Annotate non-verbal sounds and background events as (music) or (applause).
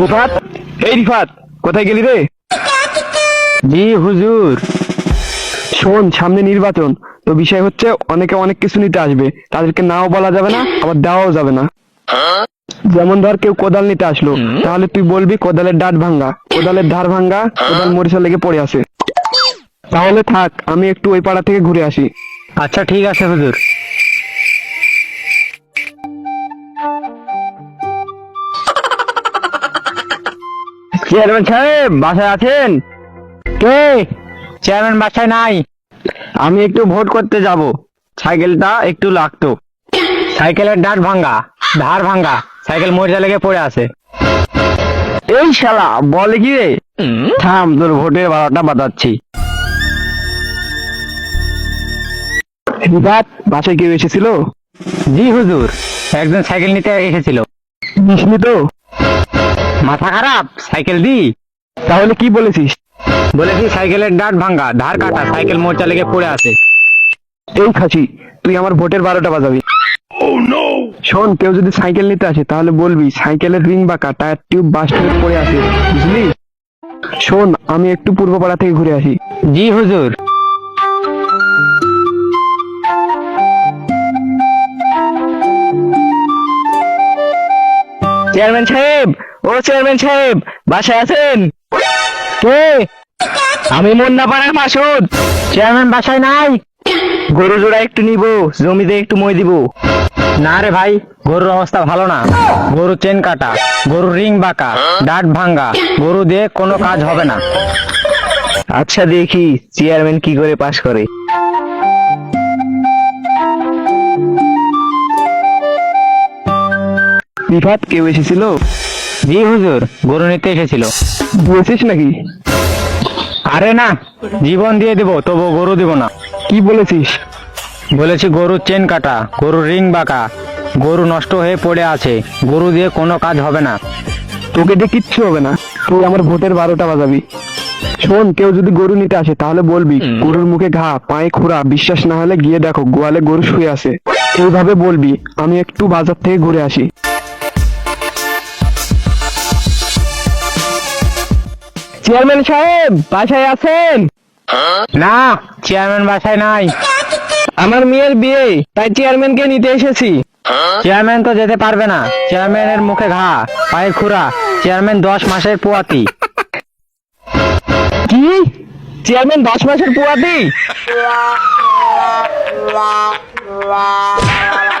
রিফাত? এই রিফাত, কোথায় গেলি রে? জি, হুজুর। শোন, সামনে নির্বাচন। তো বিষয় হচ্ছে, অনেকে অনেক কিছু নিতে আসবে। তাদেরকে নাও বলা যাবে না, আবার দেওয়াও যাবে না। যেমন ধর, কেউ কোদাল নিতে আসলো। তাহলে তুই বলবি, কোদালের ডাট ভাঙ্গা। কোদালের ধার ভাঙ্গা, কোদাল মরিচা লেগে পড়ে আছে। তাহলে থাক, আমি একটু ওই পাড়া থেকে ঘুরে আসি। আচ্ছা ঠিক আছে, হুজুর। চেয়ারম্যান সাহেব বাসায় আছেন? কে? চেয়ারম্যান বাসায় নাই। আমি একটু ভোট করতে যাব। সাইকেলটা একটু লাগতো। সাইকেলের ডাট ভাঙ্গা ধার ভাঙ্গা সাইকেল মরিচা লেগে পড়ে আছে। এই শালা বলে কি রে? থাম তোর ভোটের বাজাচ্ছি। রিফাত বাসায় কেউ এসেছিল? জি হুজুর। একজন সাইকেল নিতে এসেছিল। তো? মাথা খারাপ? সাইকেল দি। তাহলে কি বলেছিস? বলেছি সাইকেলের ডাট ভাঙ্গা ধার কাটা সাইকেল মোর্চা লেগে পড়ে আছে। এই খাসি তুই আমার ভোটের বারোটা বাজাবি। শোন কেউ যদি সাইকেল নিতে আসে তাহলে বলবি সাইকেলের রিং বাঁকা টায়ার টিউব বাস্ট হয়ে পড়ে আছে বুঝলি? শোন আমি একটু পূর্বপাড়া থেকে ঘুরে আসি। জি হুজুর। চেয়ারম্যান সাহেব ও চেয়ারম্যান সাহেব, বাসায় আছেন? কে? আমি মুন্নাপাড়ার মাসুদ। চেয়ারম্যান বাসায় নাই? গরু জোড়া একটু নিব, জমিতে একটু মই দিব। না রে ভাই, গরুর অবস্থা ভালো না। গরু চেন কাটা, গরুর রিং বাঁকা ডাট ভাঙ্গা, গরু দিয়ে কোনো কাজ হবে না। আচ্ছা দেখি, চেয়ারম্যান কি করে পাস করে। বিভাত কেউ এসেছিল? জি হুজুর গরু নিতে এসেছিল। বলছিস নাকি? আরে না জীবন দিয়ে দিব তবু গরু দিব না। কি বলেছিস? বলেছি গরুর চেন কাটা গরুর রিং বাঁকা গরু নষ্ট হয়ে পড়ে আছে গরু দিয়ে কোনো কাজ হবে না। তোকে দিয়ে কিচ্ছু হবে না তুই আমার ভোটের বারোটা বাজাবি। শোন কেউ যদি গরু নিতে আসে তাহলে বলবি গরুর মুখে ঘা পায়ে খোঁড়া বিশ্বাস না হলে গিয়ে দেখো গোয়ালে গরু শুয়ে আছে। এইভাবে বলবি আমি একটু বাজার থেকে ঘুরে আসি। চেয়ারম্যান সাহেব বাসায় আছেন? না চেয়ারম্যান বাসায় নাই। আমার মেয়ের বিয়ে তাই চেয়ারম্যানকে নিতে এসেছি। চেয়ারম্যান তো যেতে পারবে না। চেয়ারম্যানের মুখে ঘা পায়ে খুরা। চেয়ারম্যান দশ মাসের পোয়াতি। কি? চেয়ারম্যান দশ মাসের পোয়াতি? (laughs)